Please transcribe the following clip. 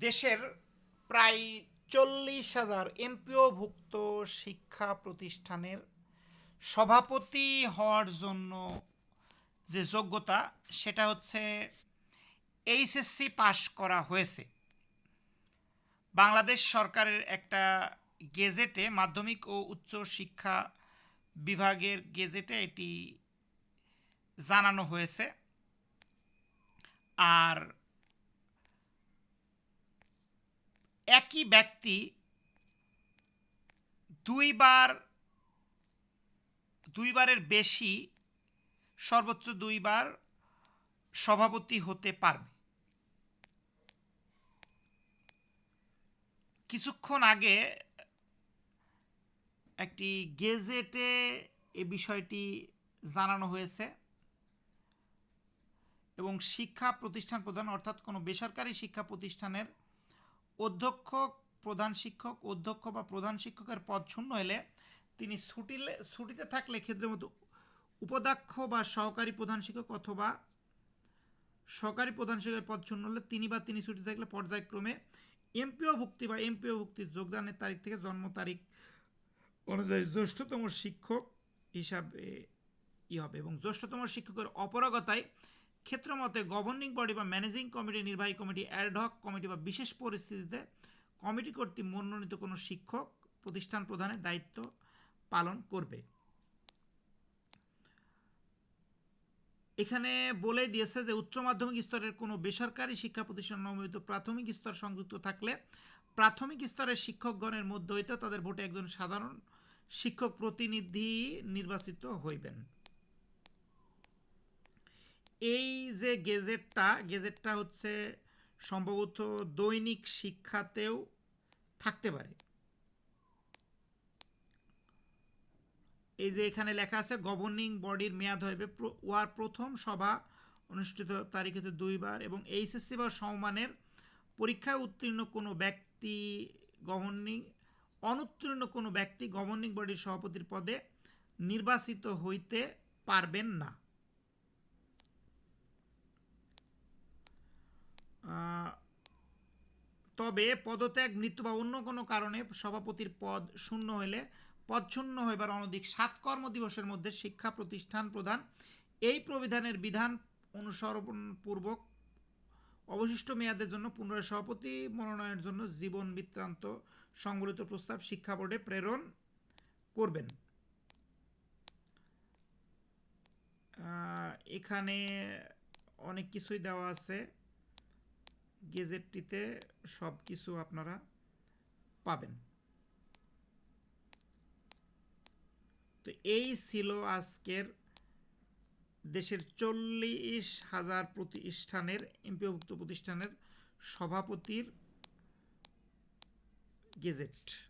দেশের প্রায় চল্লিশ হাজার এমপিওভুক্ত শিক্ষা প্রতিষ্ঠানের সভাপতি হওয়ার জন্য যে যোগ্যতা, সেটা হচ্ছে এইচএসসি পাশ করা হয়েছে। বাংলাদেশ সরকারের একটা গেজেটে, মাধ্যমিক ও উচ্চ শিক্ষা বিভাগের গেজেটে এটি জানানো হয়েছে। আর একই ব্যক্তি দুইবার, দুইবারের বেশি, সর্বোচ্চ দুইবার সভাপতি হতে পারবে। কিছুক্ষণ আগে একটি গেজেটে এ বিষয়টি জানানো হয়েছে এবং শিক্ষা প্রতিষ্ঠান প্রধান, অর্থাৎ কোনো বেসরকারি শিক্ষা প্রতিষ্ঠানের অধ্যক্ষ, প্রধান শিক্ষক, অধ্যক্ষ বা প্রধান শিক্ষকের পদ শূন্য হলে তিনি ছুটিলে, ছুটিতে থাকলে ক্ষেত্রের মতো উপাধ্যক্ষ বা সহকারী প্রধান শিক্ষক অথবা সহকারী প্রধান শিক্ষকের পদ শূন্য হলে তিনি বা তিনি ছুটি থাকলে পর্যায়ক্রমে এমপিও ভুক্তি বা এমপিও ভুক্তির যোগদানের তারিখ থেকে জন্ম তারিখ অনুযায়ী জ্যেষ্ঠতম শিক্ষক হিসাবে ই হবে এবং জ্যেষ্ঠতম শিক্ষকের অপরগতায় ক্ষেত্রমতে গভর্নিং বডি বা ম্যানেজিং কমিটি নির্বাহী কমিটি অ্যাডহক কমিটি বা বিশেষ পরিস্থিতিতে কমিটি কর্তৃক মনোনীত কোনো শিক্ষক প্রতিষ্ঠান প্রধানের দায়িত্ব পালন করবে। এখানে বলে দিয়েছে যে উচ্চ মাধ্যমিক স্তরের কোনো বেসরকারি শিক্ষা প্রতিষ্ঠান নবমিত প্রাথমিক স্তর সংযুক্ত থাকলে প্রাথমিক স্তরের শিক্ষকগণের মধ্যে হইতে তাদের ভোটে একজন সাধারণ শিক্ষক প্রতিনিধি নির্বাচিত হইবেন। এই যে গেজেটটা গেজেটটা হচ্ছে সম্ভবত দৈনিক শিক্ষাতেও থাকতে পারে। এই যে এখানে লেখা আছে, গভর্নিং বডির মেয়াদ হইবে উহার প্রথম সভা অনুষ্ঠিত তারিখে হতে দুইবার এবং এইচএসসি বা সমমানের পরীক্ষায় উত্তীর্ণ কোনো ব্যক্তি গভর্নিং, অনুত্তীর্ণ কোনো ব্যক্তি গভর্নিং বডির সভাপতির পদে নির্বাচিত হইতে পারবেন না। তবে পদত্যাগ, মৃত্যু বা অন্য কোনো কারণে সভাপতির পদ শূন্য হইলে পদ শূন্য হইবার অনধিক সাত কর্মদিবসের মধ্যে শিক্ষা প্রতিষ্ঠান প্রধান। এই প্রবিধানের বিধান অনুসরণ পূর্বক অবশিষ্ট মেয়াদের জন্য পুনরায় সভাপতি মনোনয়নের জন্য জীবন বৃত্তান্ত সংবলিত প্রস্তাব শিক্ষা বোর্ডে প্রেরণ করবেন। এখানে অনেক কিছুই দেওয়া আছে। গেজেটটিতে সব কিছু আপনারা পাবেন। তো এই ছিল আজকের দেশের চল্লিশ হাজার প্রতিষ্ঠানের এমপিভুক্ত প্রতিষ্ঠানের সভাপতির গেজেট।